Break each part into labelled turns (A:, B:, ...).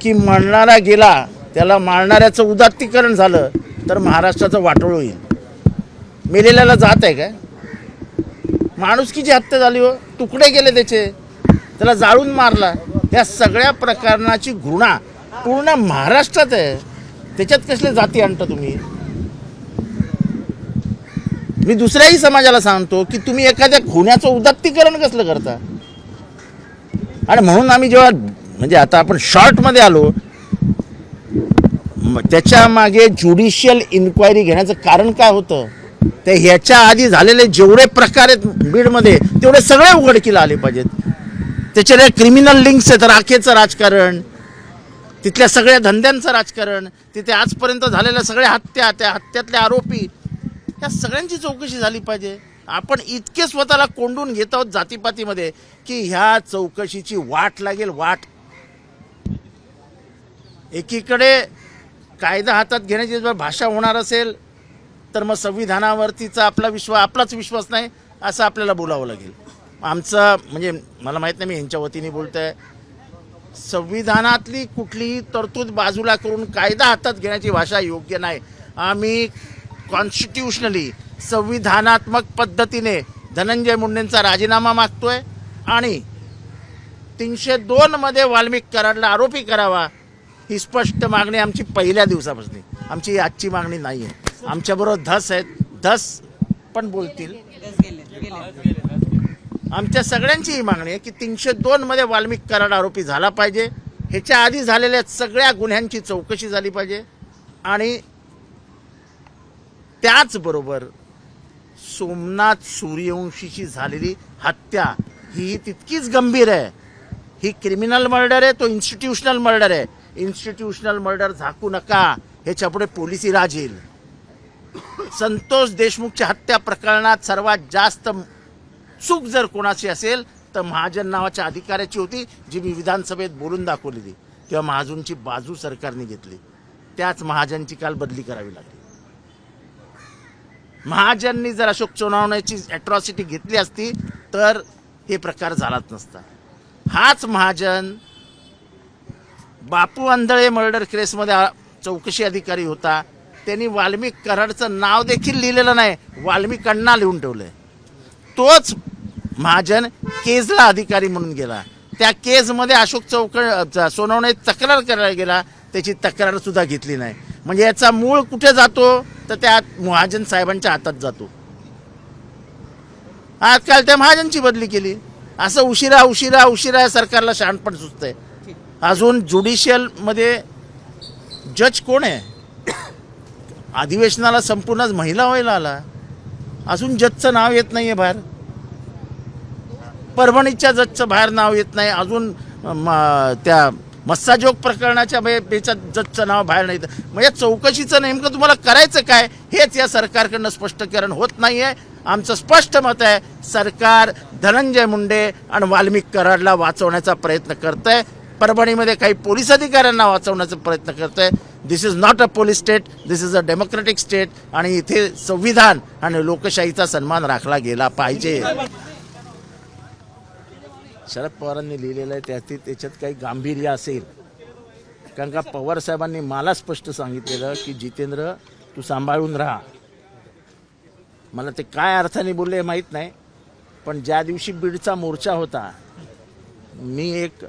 A: की मरणारा गेला त्याला मारणाऱ्याचं उदात्तीकरण झालं तर महाराष्ट्राचं वाटोळ होईल. मेलेल्याला जात आहे काय? माणुसकीची हत्या झाली हो? तुकडे गेले त्याचे. त्याला जाळून मारला. या सगळ्या प्रकरणाची घृणा पूर्ण महाराष्ट्रात आहे. त्याच्यात कसले जाती आणता तुम्ही? मी दुसऱ्याही समाजाला सांगतो की तुम्ही एखाद्या खुन्याचं उदात्तीकरण कसलं करता? आणि म्हणून आम्ही जेव्हा म्हणजे आता आपण शॉर्टमध्ये आलो. त्याच्यामागे ज्युडिशियल इन्क्वायरी घेण्याचं कारण काय होतं? ते ह्याच्या आधी झालेले जेवढे प्रकार आहेत बीडमध्ये तेवढे सगळे उघडकीला आले पाहिजेत. त्याच्याकडे क्रिमिनल लिंक्स आहेत राखेचं राजकारण तिथल्या सगळ्या धंद्यांचं राजकारण तिथे आजपर्यंत झालेल्या सगळ्या हत्या त्या हत्यातले आरोपी या सगळ्यांची चौकशी झाली पाहिजे. आपण इतके स्वतःला कोंडून घेत आहोत जातीपातीमध्ये की ह्या चौकशीची वाट लागेल वाट एकीकडे कायदा हातात घेण्याची जर भाषा होणार असेल तर मग संविधानावरतीचा आपला विश्वास आपलाच विश्वास नाही असं आपल्याला बोलावं लागेल. आमचं म्हणजे मला माहीत नाही मी यांच्या वतीने बोलतोय. संविधानातली कुठलीही तरतूद बाजूला करून कायदा हातात घेण्याची भाषा योग्य नाही. आम्ही कॉन्स्टिट्युशनली संविधानात्मक पद्धतीने धनंजय मुंडेंचा राजीनामा मागतोय आणि तीनशे दोनमध्ये वाल्मिक कराडला आरोपी करावा ही स्पष्ट मागणी आमची पहिल्या दिवसापासून. आमची आजची मागणी नाही आहे आमच्याबरोबर धस आहेत. धस पण बोलतील. आमच्या सगळ्यांची ही मागणी आहे की तीनशे दोनमध्ये वाल्मिक कराड आरोपी झाला पाहिजे. ह्याच्या आधी झालेल्या सगळ्या गुन्ह्यांची चौकशी झाली पाहिजे. आणि त्याचबरोबर सोमनाथ सूर्यवंशीची झालेली हत्या ही तितकीच गंभीर आहे. ही क्रिमिनल मर्डर आहे तो इन्स्टिट्यूशनल मर्डर आहे. इन्स्टिट्यूशनल मर्डर झाकू नका ह्याच्यापुढे पोलिसी राज येईल. संतोष देशमुखच्या हत्या प्रकरणात सर्वात जास्त चूक जर कोणाची असेल तर महाजन नावाच्या अधिकाऱ्याची होती जी मी विधानसभेत बोलून दाखवलेली. तेव्हा महाजनची बाजू सरकारने घेतली. त्याच महाजनची काल बदली करावी लागली. महाजननी जर अशोक चोनावण्याची ॲट्रॉसिटी घेतली असती तर हे प्रकार झालाच नसता. हाच महाजन बापू आंधळे मर्डर केसमध्ये चौकशी अधिकारी होता. त्यांनी वाल्मिक कराडचं नाव देखील लिहिलेलं नाही. वाल्मिकांना लिहून लिहून आहे तोच महाजन केजला अधिकारी म्हणून गेला. त्या केजमध्ये अशोक चौक सोनवणे तक्रार करायला गेला. त्याची तक्रारसुद्धा घेतली नाही. म्हणजे याचा मूळ कुठे जातो? तर त्या महाजन साहेबांच्या हातात जातो. आजकाल त्या महाजनची बदली केली. असं उशिरा उशिरा उशिरा या सरकारला शहाणपण सुचतंय. अजून ज्युडिशियलमध्ये जज कोण आहे? अधिवेशनाला संपूर्णच महिला व्हायला आला. अजून जजचं नाव येत नाही आहे बाहेर. परभणीच्या जजचं बाहेर नाव येत नाही. अजून त्या मस्साजोग प्रकरणाच्या बे- जजचं नाव बाहेर नाही. मग या चौकशीचं नेमकं तुम्हाला करायचं काय? हेच या सरकारकडनं स्पष्टीकरण होत नाही आहे आमचं स्पष्ट मत आहे सरकार धनंजय मुंडे आणि वाल्मिक कराडला वाचवण्याचा प्रयत्न करतंय. परभणीमध्ये काही पोलीस अधिकाऱ्यांना वाचवण्याचा प्रयत्न करतोय. This is not a police state this is a democratic state आणि इथे संविधान आणि लोकशाहीचा सन्मान राखला गेला पाहिजे. शरद पवारांनी लिहिलेलं आहे त्यातील त्याच्यात काही गांभीर्य असेल. कारण का पवार साहेबांनी मला स्पष्ट सांगितलेलं की जितेंद्र तू सांभाळून राहा. मला ते काय अर्थाने बोलले माहीत नाही पण ज्या दिवशी बीडचा मोर्चा होता मी एक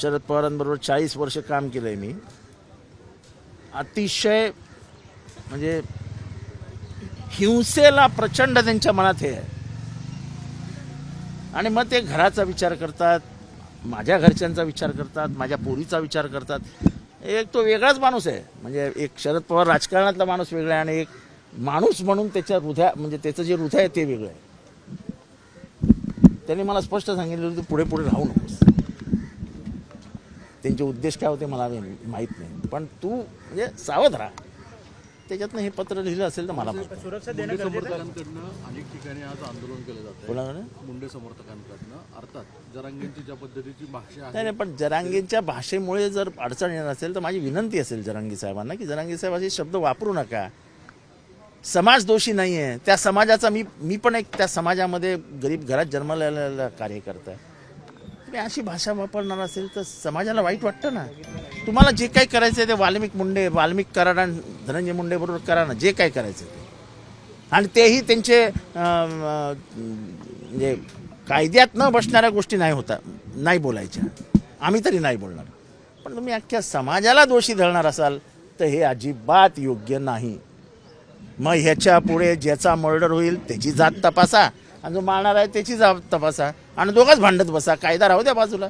A: शरद पवारांबरोबर चाळीस वर्ष काम केलं आहे मी. अतिशय म्हणजे हिंसेला प्रचंड त्यांच्या मनात हे आहे. आणि मग ते घराचा विचार करतात माझ्या घरच्यांचा विचार करतात माझ्या पोरीचा विचार करतात. एक तो वेगळाच माणूस आहे. म्हणजे एक शरद पवार राजकारणातला माणूस वेगळा आहे आणि एक माणूस म्हणून त्याच्या हृदया म्हणजे त्याचं जे हृदय आहे ते वेगळं आहे. त्यांनी मला स्पष्ट सांगितलं की पुढे पुढे राहू नकोस. त्यांचे उद्देश काय होते मला माहीत नाही. पण तू म्हणजे सावध राहा. त्याच्यातनं हे पत्र लिहिलं असेल तर मला.
B: सुरक्षा देणं.
C: समर्थकांकडनं अनेक ठिकाणी आज आंदोलन केलं जात
A: कोणाकडे?
C: मुंडे समर्थकांकडनं. अर्थात जरांगेंची ज्या पद्धतीची भाषा
A: नाही
C: आहे
A: नाही पण जरांगीच्या भाषेमुळे जर अडचण येणार असेल तर माझी विनंती असेल जरांगी साहेबांना की जरांगी साहेब असे शब्द वापरू नका. समाज दोषी नाही आहे त्या समाजाचा मी मी पण एक त्या समाजामध्ये गरीब घरात जन्मलेला कार्यकर्ता आहे. मी अशी भाषा वापरणार असेल तर समाजाला वाईट वाटतं ना. तुम्हाला जे काही करायचं आहे ते वाल्मिक मुंडे वाल्मिक करा धनंजय मुंडे बरोबर करा ना जे काय करायचं ते. आणि तेही त्यांचे म्हणजे कायद्यात न बसणाऱ्या गोष्टी नाही होता नाही बोलायच्या. आम्ही तरी नाही बोलणार. पण तुम्ही अख्ख्या समाजाला दोषी धरणार असाल तर हे अजिबात योग्य नाही. मग ह्याच्या पुढे ज्याचा मर्डर होईल त्याची जात तपासा. आणि जो मारणार आहे त्याची तपासा. आणि दोघंच भांडत बसा. कायदा राहू द्या बाजूला.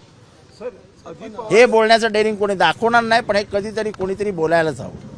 A: हे बोलण्याचं डेअरिंग कोणी दाखवणार नाही पण हे कधीतरी कोणीतरी बोलायलाच हवं.